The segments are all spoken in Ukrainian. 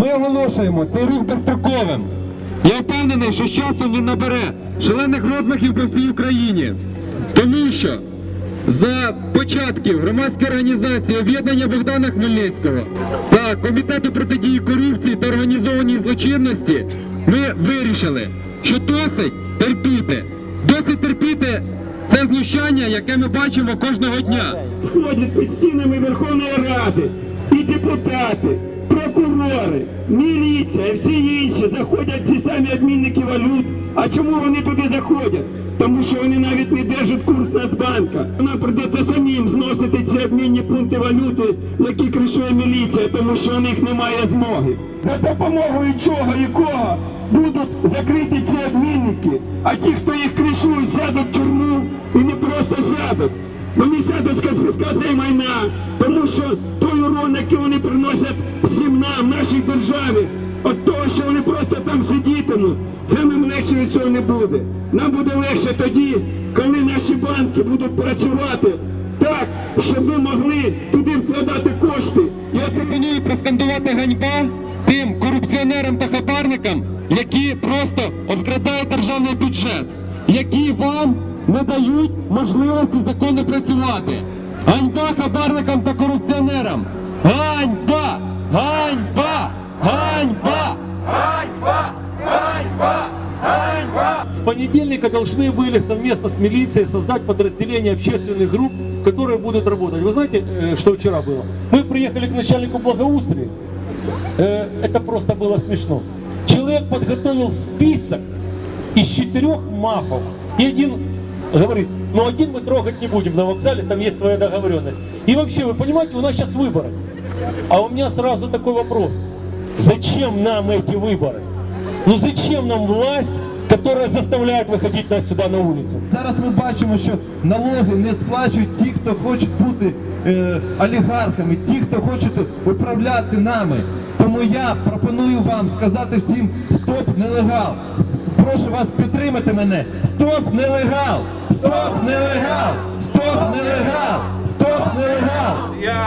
Ми оголошуємо цей рух безстроковим. Я впевнений, що з часом він набере шалених розмахів по всій Україні. Тому що за початків громадської організації об'єднання Богдана Хмельницького та комітету протидії корупції та організованій злочинності ми вирішили, що досить терпіти, досить терпіти це знущання, яке ми бачимо кожного дня. ходять під стінами Верховної Ради і депутати, прокурори, міліція і всі інші заходять ці самі обмінники валют. А чому вони туди заходять? Тому що вони навіть не держать курс Нацбанка. Нам придеться самим зносити ці обмінні пункти валюти, які кришує міліція, тому що у них немає змоги. За допомогою чого і кого будуть закриті ці обмінники, а ті, хто їх кришують, сядуть в тюрму і не просто сядуть. Вони сядуть з конфіскації майна, тому що урон, який вони приносять всім нам, нашій державі, от того, що вони просто там сидітимуть, це нам легше від цього не буде. Нам буде легше тоді, коли наші банки будуть працювати так, щоб ми могли туди вкладати кошти. Я пропоную проскандувати ганьба тим корупціонерам та хабарникам, які просто обкрадають державний бюджет, які вам не дають можливості законно працювати. Ганьба хабарникам та корупціонерам! Ганьба! Ганьба! Ганьба! С понедельника должны были совместно с милицией создать подразделение общественных групп, которые будут работать. Вы знаете, э, что вчера было? Мы приехали к начальнику благоустрия. Э, Это просто было смешно. Человек подготовил список из четырех мафов. И один говорит, ну один мы трогать не будем на вокзале, там есть своя договоренность. И вообще, вы понимаете, у нас сейчас выборы. А у меня сразу такой вопрос. Зачем нам эти выборы? Ну зачем нам власть, которая заставляет выходить нас сюда на улицу? Зараз ми бачимо, що налоги не сплачують ті, хто хочуть бути е, олігархами, ті, хто хочуть управляти нами. Тому я пропоную вам сказати всім стоп нелегал. Прошу вас підтримати мене. Стоп нелегал! Стоп нелегал! Стоп нелегал!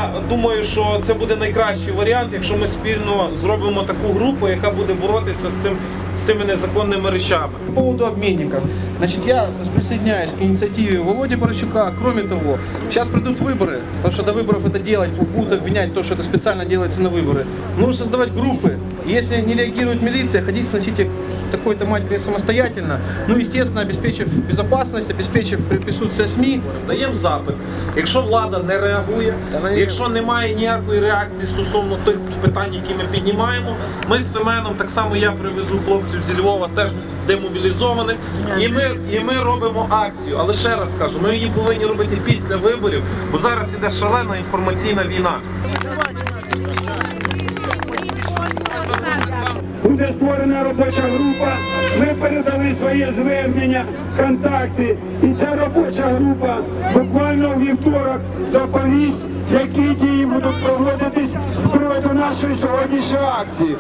Я думаю, що це буде найкращий варіант, якщо ми спільно зробимо таку групу, яка буде боротися з цим з цими незаконними речами. По поводу обменников. Значит, я присоединяюсь к инициативе Володи Порощука. Кроме того, сейчас придут выборы, потому что до выборов это делать, будут обвинять то, что это специально делается на выборы. Нужно создавать группы. Если не реагирует милиция, ходить сносите такой-то матери самостоятельно. Ну, естественно, обеспечив безопасность, обеспечив при- присутствие СМИ, Даємо запит. Якщо влада не реагує, якщо немає ніякої реакції стосовно тих питань, які ми піднімаємо, ми з Семеном, так само я привезу хлопців зі Львова, теж демобілізованих, і ми, і ми робимо акцію. Але ще раз кажу, ми її повинні робити після виборів, бо зараз іде шалена інформаційна війна. Буде створена робоча група. Ми передали своє звернення, контакти. І ця робоча група буквально у вівторок доповість, які дії будуть проводитись з приводу нашої сьогоднішньої акції.